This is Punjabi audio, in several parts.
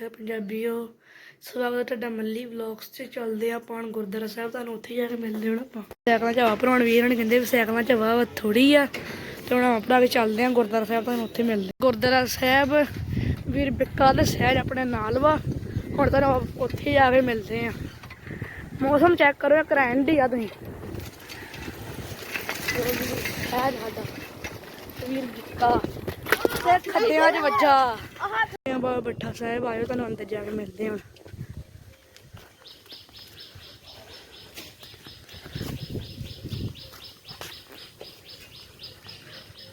ਹੈ ਪੰਜਾਬੀਓ। ਸਵਾਗਤ ਹੈ ਤੁਹਾਡਾ ਮੱਲੀ ਵਲੌਗਸ 'ਚ। ਚੱਲਦੇ ਆ ਆਪਾਂ ਹੁਣ ਗੁਰਦੁਆਰਾ ਸਾਹਿਬ। ਤੁਹਾਨੂੰ ਉੱਥੇ ਜਾ ਕੇ ਮਿਲਦੇ ਹੁਣ ਆਪਾਂ। ਸਾਈਕਲਾਂ 'ਚ ਹਵਾ ਭਰਾਉਣ ਵੀ ਇਹਨਾਂ ਕਹਿੰਦੇ ਵੀ ਸਾਈਕਲਾਂ 'ਚ ਹਵਾ ਥੋੜੀ ਆ। ਤੇ ਹੁਣ ਹਵਾ ਭਰਾ ਕੇ ਚੱਲਦੇ ਆ ਗੁਰਦੁਆਰਾ ਸਾਹਿਬ। ਤੁਹਾਨੂੰ ਉੱਥੇ ਮਿਲਦੇ ਗੁਰਦੁਆਰਾ ਸਾਹਿਬ ਵੀਰ ਬਿੱਕਾ ਦੇ ਸਹਿਜ ਆਪਣੇ ਨਾਲ ਵਾ। ਹੁਣ ਤੁਹਾਨੂੰ ਉੱਥੇ ਜਾ ਕੇ ਮਿਲਦੇ ਆ ਮੌਸਮ ਚੈੱਕ ਕਰੋ ਕਰੈਂਡ ਹੀ ਆ ਤੁਸੀਂ। ਸਹਿਜ ਸਾਡਾ। ਵੀਰ ਬਿੱਕਾ ਤੇ ਖੱਡਿਆਂ 'ਚ ਵੱਜਾ। ਬਾਬਾ ਬੱਠਾ ਸਾਹਿਬ, ਆਇਓ ਤੁਹਾਨੂੰ ਅੰਦਰ ਜਾ ਕੇ ਮਿਲਦੇ ਹਾਂ।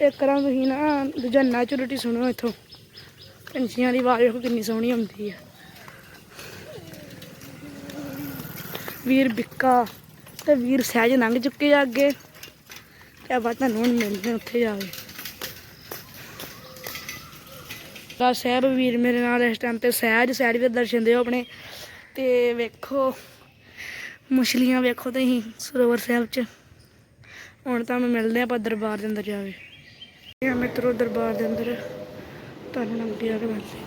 ਇੱਕ ਰਾਂ ਤੁਸੀਂ ਨਾ ਝੰਨਾ ਚ ਰੋਟੀ ਸੁਣੋ ਇੱਥੋਂ। ਪੰਛੀਆਂ ਦੀ ਆਵਾਜ਼ ਵੇਖੋ ਕਿੰਨੀ ਸੋਹਣੀ ਆਉਂਦੀ ਹੈ ਵੀਰ ਬਿੱਕਾ ਤੇ ਵੀਰ ਸਹਿਜ ਲੰਘ ਚੁੱਕੇ ਆ ਅੱਗੇ। ਤੇ ਆਪਾਂ ਤੁਹਾਨੂੰ ਹੁਣ ਮਿਲਦੇ ਹਾਂ ਉੱਥੇ ਜਾ ਕੇ। ਦਾ ਸਾਹਿਬ ਵੀਰ ਮੇਰੇ ਨਾਲ ਇਸ ਟਾਈਮ ਤੇ ਸਹਿਜ ਸਹਿਜ ਵੀ ਦਰਸ਼ਨ ਦਿਓ ਆਪਣੇ। ਤੇ ਵੇਖੋ, ਮਛਲੀਆਂ ਵੇਖੋ ਤੁਸੀਂ ਸਰੋਵਰ ਸਾਹਿਬ ਚ। ਹੁਣ ਤਾਂ ਮੈਂ ਮਿਲਦੇ ਆਪਾਂ ਦਰਬਾਰ ਦੇ ਅੰਦਰ ਜਾਵੇ। ਕੇ ਇਹ ਮਿੱਤਰੋ ਦਰਬਾਰ ਦੇ ਅੰਦਰ। ਤੁਹਾਨੂੰ ਨਾਲ ਜਾ ਕੇ ਮਿਲਦੇ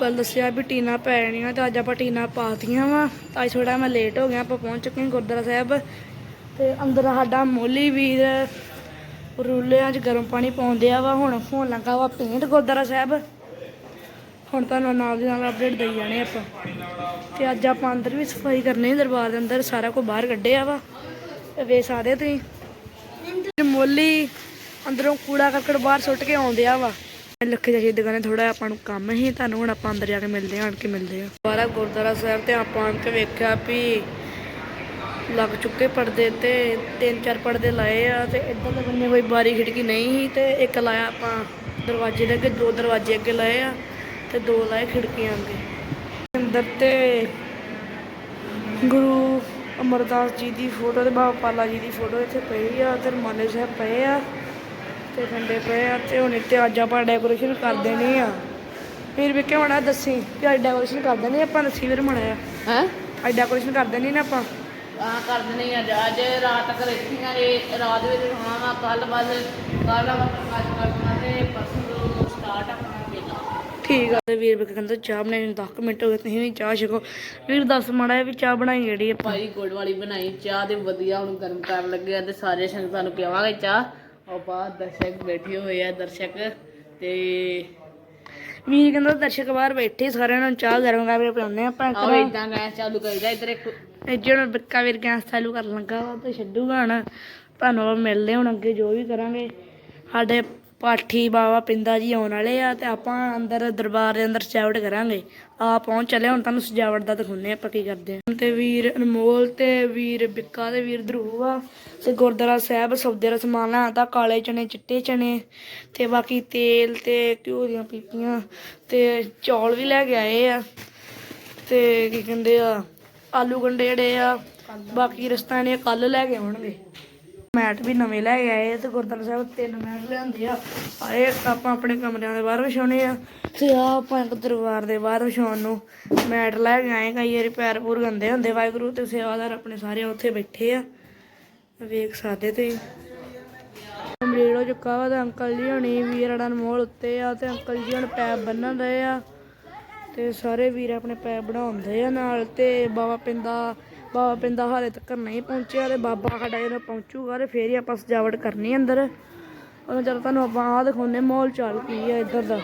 ਕੱਲ ਦੱਸਿਆ ਵੀ ਟੀਨਾ ਪੈਣੀਆਂ ਤੇ ਅੱਜ ਆਪਾਂ ਟੀਨਾ ਪਾਤੀਆਂ ਵਾ। ਅੱਜ ਥੋੜਾ ਮੈਂ ਲੇਟ ਹੋ ਗਿਆ, ਆਪਾਂ ਪਹੁੰਚ ਚੁੱਕੇ ਹਾਂ ਗੁਰਦੁਆਰਾ ਸਾਹਿਬ। ਤੇ ਅੰਦਰ ਸਾਡਾ ਮੋਲੀ ਵੀਰ ਰੂਲਿਆਂ 'ਚ ਗਰਮ ਪਾਣੀ ਪਾਉਂਦੇ ਆ ਵਾ, ਹੁਣ ਹੋਣ ਲੱਗਾ ਵਾ ਪੇਂਟ ਗੁਰਦੁਆਰਾ ਸਾਹਿਬ। ਹੁਣ ਤੁਹਾਨੂੰ ਨਾਲ ਦੀ ਨਾਲ ਅਪਡੇਟ ਦੇਈ ਜਾਣੇ ਆਪਾਂ। ਤੇ ਅੱਜ ਆਪਾਂ ਅੰਦਰ ਵੀ ਸਫ਼ਾਈ ਕਰਨੀ ਦਰਬਾਰ ਦੇ ਅੰਦਰ, ਸਾਰਾ ਕੁਝ ਬਾਹਰ ਕੱਢਿਆ ਵਾ। ਵੇਖ ਸਕਦੇ ਸਾਰੇ ਤੁਸੀਂ ਮੋਲੀ ਅੰਦਰੋਂ ਕੂੜਾ ਕਰਕਟ ਬਾਹਰ ਸੁੱਟ ਕੇ ਆਉਂਦੇ ਆ ਵਾ। ਲੱਖੇ ਜੀ ਦੁਕਾਨੇ ਥੋੜਾ ਆਪਾਂ ਨੂੰ ਕੰਮ ਹੀ ਤੁਹਾਨੂੰ ਹੁਣ ਆਪਾਂ ਅੰਦਰ ਜਾ ਕੇ ਮਿਲਦੇ ਹਾਂ, ਆਣ ਕੇ ਮਿਲਦੇ ਹਾਂ। ਦੁਬਾਰਾ ਗੁਰਦੁਆਰਾ ਸਾਹਿਬ ਤੇ ਆਪਾਂ ਆਣ ਕੇ ਵੇਖਿਆ ਵੀ ਲੱਗ ਚੁੱਕੇ ਪਰਦੇ ਤੇ ਤਿੰਨ ਚਾਰ ਪਰਦੇ ਲਾਏ ਆ ਤੇ ਇੱਧਰ ਦੇ ਬੰਨੇ ਕੋਈ ਬਾਰੀ ਖਿੜਕੀ ਨਹੀਂ ਸੀ ਤੇ ਇੱਕ ਲਾਇਆ ਆਪਾਂ ਦਰਵਾਜ਼ੇ ਦੇ ਅੱਗੇ ਦੋ ਦਰਵਾਜ਼ੇ ਅੱਗੇ ਲਾਏ ਆ ਤੇ ਦੋ ਲਾਏ ਖਿੜਕੀਆਂ ਅੱਗੇ। ਅੰਦਰ ਤੇ ਗੁਰੂ ਅਮਰਦਾਸ ਜੀ ਦੀ ਫੋਟੋ ਤੇ ਬਾਬਾ ਪਾਲਾ ਜੀ ਦੀ ਫੋਟੋ ਇੱਥੇ ਪਈ ਆ ਤੇ ਰਮਾਲੇ ਸਾਹਿਬ ਪਏ ਆ ਤੇ ਖੰਡੇ ਪਏ ਆ ਤੇ ਹੁਣ ਇੱਥੇ ਅੱਜ ਆਪਾਂ ਡੈਕੋਰੇਸ਼ਨ ਕਰ ਦੇਣੀ ਆ। ਫਿਰ ਵੀ ਕਿਉਂ ਨਾ ਦੱਸੀ ਕਿ ਅੱਜ ਡੈਕੋਰੇਸ਼ਨ ਕਰ ਦੇਣੀ ਆਪਾਂ ਦੱਸੀ ਫਿਰ ਮੜਾਇਆ ਹੈ? ਅੱਜ ਡੈਕੋਰੇਸ਼ਨ ਕਰ ਦੇਣੀ ਨਾ ਆਪਾਂ। ਆ ਕਰ ਦਿੰਦੇ ਅੱਜ ਅੱਜ ਰਾਤ ਤੱਕ ਰੱਖੀਆਂ ਨੇ ਰਾਤ ਵਿੱਚ ਹੋਣਾ ਵਾ ਕੱਲ ਬਸ ਕੱਲ ਆਪਾਂ ਪ੍ਰਕਾਸ਼ ਕਰਨਾ ਤੇ ਪਰਸੋਂ ਤੋਂ ਸਟਾਰਟ ਆਪਣਾ ਮੇਲਾ। ਠੀਕ ਆ। ਤੇ ਵੀਰ ਵੀ ਕਹਿੰਦਾ ਚਾਹ ਬਣਾਈ ਨੂੰ 10 ਮਿੰਟ ਹੋ ਗਏ ਤੁਸੀਂ ਵੀ ਚਾਹ ਛਕੋ। ਵੀਰ ਦੱਸ ਮਾੜਾ ਜਿਹਾ ਵੀ ਚਾਹ ਬਣਾਈ ਜਿਹੜੀ ਆਪਾਂ? ਭਾਈ ਗੁੜ ਵਾਲੀ ਬਣਾਈ ਚਾਹ ਤੇ ਵਧੀਆ ਹੁਣ ਗਰਮ ਕਰਨ ਲੱਗੇ ਆ ਤੇ ਸਾਰੇ ਸੰਗਤਾਂ ਨੂੰ ਪਿਆਵਾਂਗੇ ਚਾਹ। ਆਪਾਂ ਦਰਸ਼ਕ ਬੈਠੇ ਹੋਏ ਆ ਦਰਸ਼ਕ ਤੇ ਵੀਰ ਕਹਿੰਦਾ ਦਰਸ਼ਕ ਬਾਹਰ ਬੈਠੇ ਸਾਰਿਆਂ ਨੂੰ ਚਾਹ ਗਰਮ ਕਰਕੇ ਪਿਆਉਂਦੇ ਆਪਾਂ ਆਓ ਇਦਾਂ ਗੈਸ ਚਾਲੂ ਕਰੀਦਾ ਇੱਧਰ ਇੱਕ। ਜਿਹੜਾ ਬਿੱਕਾ ਵੀਰ ਗੈਸ ਚਾਲੂ ਕਰਨ ਲੱਗਾ ਵਾ ਤੇ ਛੱਡੂਗਾ ਹੁਣ। ਤੁਹਾਨੂੰ ਆਪਾਂ ਮਿਲਦੇ ਹੁਣ ਅੱਗੇ ਜੋ ਵੀ ਕਰਾਂਗੇ। ਸਾਡੇ ਪਾਠੀ ਬਾਬਾ ਪਿੰਦਾ ਜੀ ਆਉਣ ਵਾਲੇ ਆ ਤੇ ਆਪਾਂ ਅੰਦਰ ਦਰਬਾਰ ਦੇ ਅੰਦਰ ਸਜਾਵਟ ਕਰਾਂਗੇ। ਆ ਪਹੁੰਚ ਚਲੇ, ਹੁਣ ਤੁਹਾਨੂੰ ਸਜਾਵਟ ਦਾ ਦਿਖਾਉਂਦੇ ਆਪਾਂ ਕੀ ਕਰਦੇ ਹਾਂ। ਤੇ ਵੀਰ ਅਨਮੋਲ ਤੇ ਵੀਰ ਬਿੱਕਾ ਤੇ ਵੀਰ ਧਰੂ ਆ। ਤੇ ਗੁਰਦੁਆਰਾ ਸਾਹਿਬ ਸੌਦੇ ਦਾ ਸਮਾਨ ਲੈਣਾ ਕਾਲੇ ਚਨੇ, ਚਿੱਟੇ ਚਨੇ ਤੇ ਬਾਕੀ ਤੇਲ ਤੇ ਘਿਓ ਦੀਆਂ ਪੀਪੀਆਂ ਤੇ ਚੌਲ ਵੀ ਲੈ ਕੇ ਆਏ ਆ। ਤੇ ਕੀ ਕਹਿੰਦੇ ਆ, ਆਲੂ ਗੰਡੇ ਜਿਹੜੇ ਆ, ਬਾਕੀ ਰਸਤਾ ਨੇ ਕੱਲ ਲੈ ਕੇ ਆਉਣਗੇ। ਮੈਟ ਵੀ ਨਵੇਂ ਲੈ ਕੇ ਆਏ ਤੇ ਗੁਰਦੁਆਰਾ ਸਾਹਿਬ ਤਿੰਨ ਮੈਟ ਲਿਆਂਦੇ ਆ। ਆਏ ਆਪਾਂ ਆਪਣੇ ਕਮਰਿਆਂ ਦੇ ਬਾਹਰ ਵਿਛਾਉਣੇ ਆ ਤੇ ਆ ਆਪਾਂ ਇੱਕ ਦਰਬਾਰ ਦੇ ਬਾਹਰ ਵਿਛਾਉਣ ਨੂੰ ਮੈਟ ਲੈ ਕੇ ਆਏ ਕਈ ਵਾਰੀ ਪੈਰ ਪੂਰ ਗੰਦੇ ਹੁੰਦੇ ਵਾਹਿਗੁਰੂ ਤੇ ਸੇਵਾਦਾਰ ਆਪਣੇ ਸਾਰੇ ਉੱਥੇ ਬੈਠੇ ਆ। ਵੇਖ ਸਕਦੇ ਤੇ ਕੰਪਲੀਟ ਹੋ ਚੁੱਕਾ ਵਾ ਤੇ ਅੰਕਲ ਜੀ ਹੁਣੀ ਵੀਰਾਂ ਮੋਲ ਉੱਤੇ ਆ ਤੇ ਅੰਕਲ ਜੀ ਹੁਣ ਪੈਪ ਬੰਨਣ ਰਹੇ ਆ। ਤੇ ਸਾਰੇ ਵੀਰ ਆਪਣੇ ਪੈਪ ਬਣਾਉਂਦੇ ਆ ਨਾਲ ਤੇ ਬਾਬਾ ਪਿੰਦਾ ਬਾਬਾ ਪਿੰਦਾ ਹਾਲੇ ਤੱਕ ਨਹੀਂ ਪਹੁੰਚਿਆ ਤੇ ਬਾਬਾ ਸਾਡਾ ਜਦੋਂ ਪਹੁੰਚੂਗਾ ਤੇ ਫੇਰ ਹੀ ਆਪਾਂ ਸਜਾਵਟ ਕਰਨੀ ਅੰਦਰ। ਉਹਨਾਂ ਚਲ ਤੁਹਾਨੂੰ ਆਪਾਂ ਆਹ ਦਿਖਾਉਨੇ ਮਾਹੌਲ ਚੱਲ ਕੀ ਆ ਇੱਧਰ ਦਾ।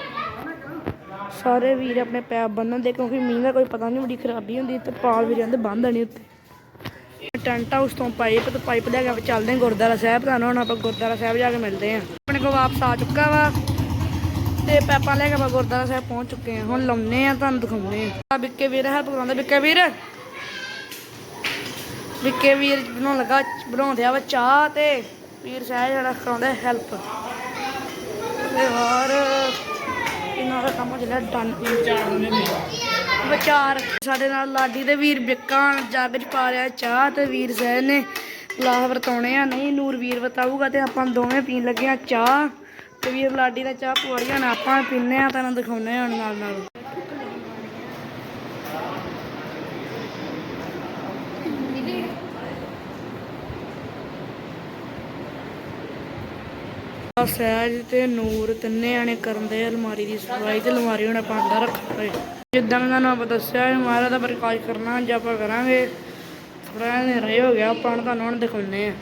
ਸਾਰੇ ਵੀਰ ਆਪਣੇ ਪੈਪ ਬੰਨਣ ਦੇ ਕਿਉਂਕਿ ਮੀਂਹ ਦਾ ਕੋਈ ਪਤਾ ਨਹੀਂ, ਬੜੀ ਖਰਾਬੀ ਹੁੰਦੀ ਤੇ ਪਾਲ ਵੀ ਜਾਂਦੇ ਬੰਦ ਨਹੀਂ ਉੱਤੇ। ਟੈਂਟ ਹਾਊਸ ਤੋਂ ਪਾਈਪ ਤੇ ਪਾਈਪ ਲੈ ਕੇ ਆਪਾਂ ਚੱਲਦੇ ਹਾਂ ਗੁਰਦੁਆਰਾ ਸਾਹਿਬ ਤੁਹਾਨੂੰ, ਹੁਣ ਆਪਾਂ ਗੁਰਦੁਆਰਾ ਸਾਹਿਬ ਜਾ ਕੇ ਮਿਲਦੇ ਹਾਂ। ਆਪਣੇ ਕੋਲ ਵਾਪਸ ਆ ਚੁੱਕਾ ਵਾ ਤੇ ਪੈਪਾਂ ਲੈ ਕੇ ਆਪਾਂ ਗੁਰਦੁਆਰਾ ਸਾਹਿਬ ਪਹੁੰਚ ਚੁੱਕੇ ਹਾਂ। ਹੁਣ ਲਾਉਨੇ ਆ ਤੁਹਾਨੂੰ ਦਿਖਾਉਨੇ ਆ ਆ ਬਿੱਕੇ ਵੀਰ, ਹੈਲਪ ਕਰਾਉਂਦਾ ਬਿੱਕੇ ਵੀਰ। ਬਿੱਕੇ ਵੀਰ ਬਣਾਉਣ ਲੱਗਾ ਬਣਾਉਂਦੇ ਆ ਵਾ ਚਾਹ ਤੇ। ਵੀਰ ਸਾਹਿਬ ਜਿਹੜਾ ਕਰਾਉਂਦਾ ਹੈਲਪ ਤੇ ਹੋਰ ਇਹਨਾਂ ਦਾ ਕੰਮ ਜਿਹੜਾ ਡਨ ਵਿਚਾਰ ਸਾਡੇ ਨਾਲ ਲਾਡੀ ਦੇ ਵੀਰ ਬਿੱਕਾ ਜੱਗ ਚ ਪਾ ਰਿਹਾ ਚਾਹ ਤੇ ਵੀਰ ਸਾਹਿਬ ਨੇ ਗਲਾਸ ਵਰਤਾਉਣੇ ਆ। ਨਹੀਂ, ਨੂਰ ਵੀਰ ਵਰਤਾਊਗਾ ਤੇ ਆਪਾਂ ਦੋਵੇਂ ਪੀਣ ਲੱਗੇ ਆ ਚਾਹ। ਤੇ ਵੀਰ ਲਾਡੀ ਦਾ ਚਾਹ ਪਵਾੜੀਆਂ ਨਾ ਆਪਾਂ ਪੀਨੇ ਆ, ਤੁਹਾਨੂੰ ਦਿਖਾਉਨੇ ਆ ਨਾਲ ਨਾਲ ਸਹਿਜ ਤੇ ਨੂਰ ਤਿੰਨੇ ਆਣੇ ਕਰਨ ਦੇ ਅਲਮਾਰੀ ਦੀ ਸਫ਼ਾਈ ਤੇ ਅਲਮਾਰੀ ਹੁਣ ਆਪਾਂ ਅੰਦਰ ਰੱਖਾਂਗੇ ਜਿੱਦਾਂ ਮੈਂ ਤੁਹਾਨੂੰ ਆਪਾਂ ਦੱਸਿਆ ਹੈ, ਮਹਾਰਾਜ ਦਾ ਪ੍ਰਕਾਸ਼ ਕਰਨਾ, ਅੱਜ ਆਪਾਂ ਕਰਾਂਗੇ। ਥੋੜਾ ਹਨੇਰਾ ਹੋ ਗਿਆ, ਆਪਾਂ ਹੁਣ ਤੁਹਾਨੂੰ ਹੁਣ ਦਿਖਾਉਂਦੇ ਆ